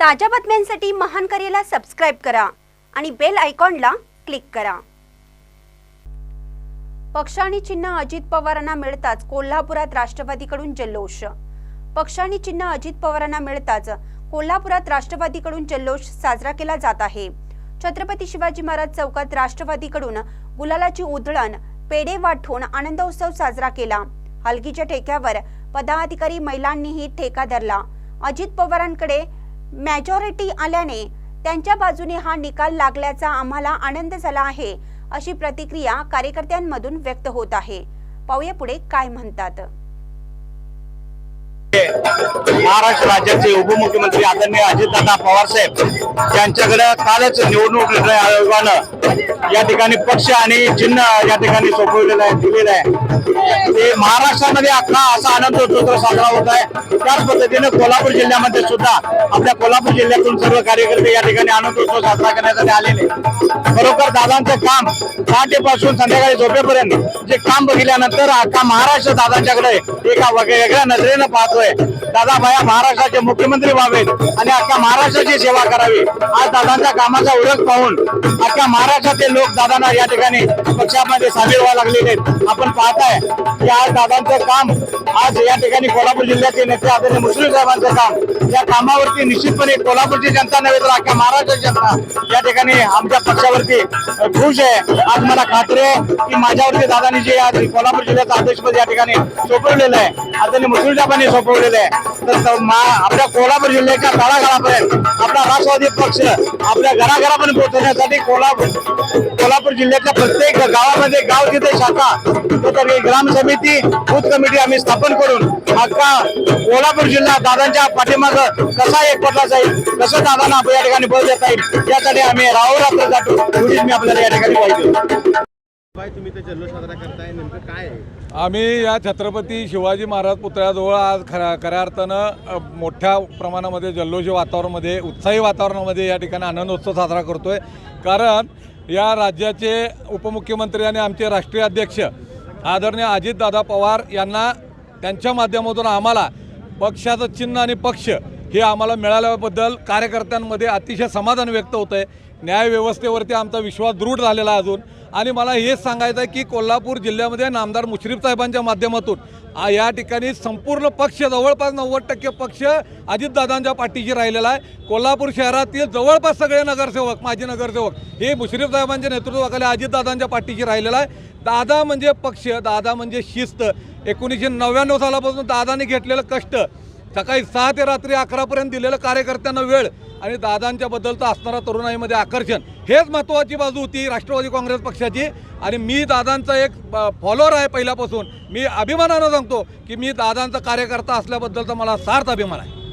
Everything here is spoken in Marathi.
ताज्या बातम्यांसाठी महान करेला सबस्क्राईब करा आणि बेल आयकॉनला क्लिक करा. पक्ष आणि चिन्ह अजित पवारांना मिळताच कोल्हापुरात राष्ट्रवादीकडून जल्लोष. पक्ष आणि चिन्ह अजित पवारांना मिळताच कोल्हापुरात राष्ट्रवादीकडून जल्लोष साजरा केला जात आहे. छत्रपती शिवाजी महाराज चौकात राष्ट्रवादीकडून गुलालाची उधळण पेढे वाटून आनंदोत्सव साजरा केला. हलकीच्या ठेक्यावर पदाधिकारी महिलांनीही ठेका धरला. अजित पवारांकडे मॅजॉरिटी आल्याने त्यांच्या बाजूने हा निकाल लागल्याचा आम्हाला आनंद झाला आहे अशी प्रतिक्रिया कार्यकर्त्यांमधून व्यक्त होत आहे. पाहूया पुढे काय म्हणतात. महाराष्ट्र राज्याचे उपमुख्यमंत्री आदरणीय अजितदादा पवार साहेब यांच्याकडे कालच निवडणूक निर्णय आयोगानं या ठिकाणी पक्ष आणि चिन्ह या ठिकाणी सोपवलेलं आहे दिलेलं आहे. ते महाराष्ट्रामध्ये अख्खा असा आनंद उत्सव साजरा होत आहे. त्याच पद्धतीने कोल्हापूर जिल्ह्यामध्ये सुद्धा आपल्या कोल्हापूर जिल्ह्यातून सर्व कार्यकर्ते या ठिकाणी आनंद उत्सव साजरा करण्यासाठी आलेले खरोखर दादांचं काम पहाटेपासून संध्याकाळी झोपेपर्यंत जे काम बघितल्यानंतर अख्खा महाराष्ट्र दादांच्याकडे एका वेगळ्या नजरेनं पाहतोय. दादा भाया महाराष्ट्राचे मुख्यमंत्री व्हावेत आणि अख्ख्या महाराष्ट्राची सेवा करावी. आज दादांच्या कामाचा उल्लेख पाहून अख्ख्या महाराष्ट्राचे लोक दादांना या ठिकाणी पक्षामध्ये सामील व्हायला लागलेले आहेत. आपण पाहताय की आज दादांचं काम आज या ठिकाणी कोल्हापूर जिल्ह्याचे नेते आदरणीय मुस्लिम साहेबांचं काम या कामावरती निश्चितपणे कोल्हापूरची जनता नव्हे तर अख्ख्या महाराष्ट्राची जनता या ठिकाणी आमच्या पक्षावरती खुश आहे. आज मला खात्री आहे की माझ्यावरती दादानी जे आज कोल्हापूर जिल्ह्याचं अध्यक्षपद या ठिकाणी सोपवलेलं आहे आदरणीय मुस्लिम साहेबांनी सोपवलेलं आहे. तर आपल्या कोल्हापूर जिल्ह्याच्या तळागाळापर्यंत आपला राष्ट्रवादी पक्ष आपल्या घराघरापर्यंत पोहोचवण्यासाठी कोल्हापूर कोल्हापूर जिल्ह्यातल्या प्रत्येक गावामध्ये गाव तिथे शाखा तर ग्राम समिती बूथ कमिटी आम्ही स्थापन करून अख्खा कोल्हापूर जिल्हा दादांच्या पाठीमाग कसा एकवटला जाईल कसं दादांना या ठिकाणी बळ देता येईल यासाठी आम्ही रात्र जातो एवढीच मी आपल्याला या ठिकाणी पाहिजे काय तुम्ही ते जल्लोष साजरा करताय नेमकं काय आहे? आम्ही या छत्रपती शिवाजी महाराज पुतळ्याजवळ आज खऱ्या खऱ्या अर्थानं मोठ्या प्रमाणामध्ये जल्लोषी वातावरणामध्ये उत्साही वातावरणामध्ये या ठिकाणी आनंदोत्सव साजरा करतोय. कारण या राज्याचे उपमुख्यमंत्री आणि आमचे राष्ट्रीय अध्यक्ष आदरणीय अजितदादा पवार यांना त्यांच्या माध्यमातून आम्हाला पक्षाचं चिन्ह आणि पक्ष हे आम्हाला मिळाल्याबद्दल कार्यकर्त्यांमध्ये अतिशय समाधान व्यक्त होतं आहे न्यायव्यवस्थेवरती आमचा विश्वास दृढ झालेला अजून. आणि मला हेच सांगायचं आहे की कोल्हापूर जिल्ह्यामध्ये नामदार मुश्रीफ साहेबांच्या माध्यमातून या ठिकाणी संपूर्ण पक्ष जवळपास नव्वद टक्के पक्ष अजितदादांच्या पाठीशी राहिलेला आहे. कोल्हापूर शहरातील जवळपास सगळे नगरसेवक माजी नगरसेवक हे मुश्रीफ साहेबांच्या नेतृत्वाखाली अजितदादांच्या पाठीशी राहिलेला आहे. दादा म्हणजे पक्ष दादा म्हणजे शिस्त. एकोणीसशे नव्याण्णव सालापासून दादाने घेतलेलं कष्ट सकाळी सहा ते रात्री अकरापर्यंत दिलेलं कार्यकर्त्यांना वेळ आणि दादांच्या बद्दलचं असणारा तरुणाईमध्ये आकर्षण. हेच महत्त्वाची बाजू होती राष्ट्रवादी काँग्रेस पक्षाची. आणि मी दादांचा एक फॉलोअर आहे पहिल्यापासून. मी अभिमानानं सांगतो की मी दादांचा कार्यकर्ता असल्याबद्दलचा मला सार्थ अभिमान आहे.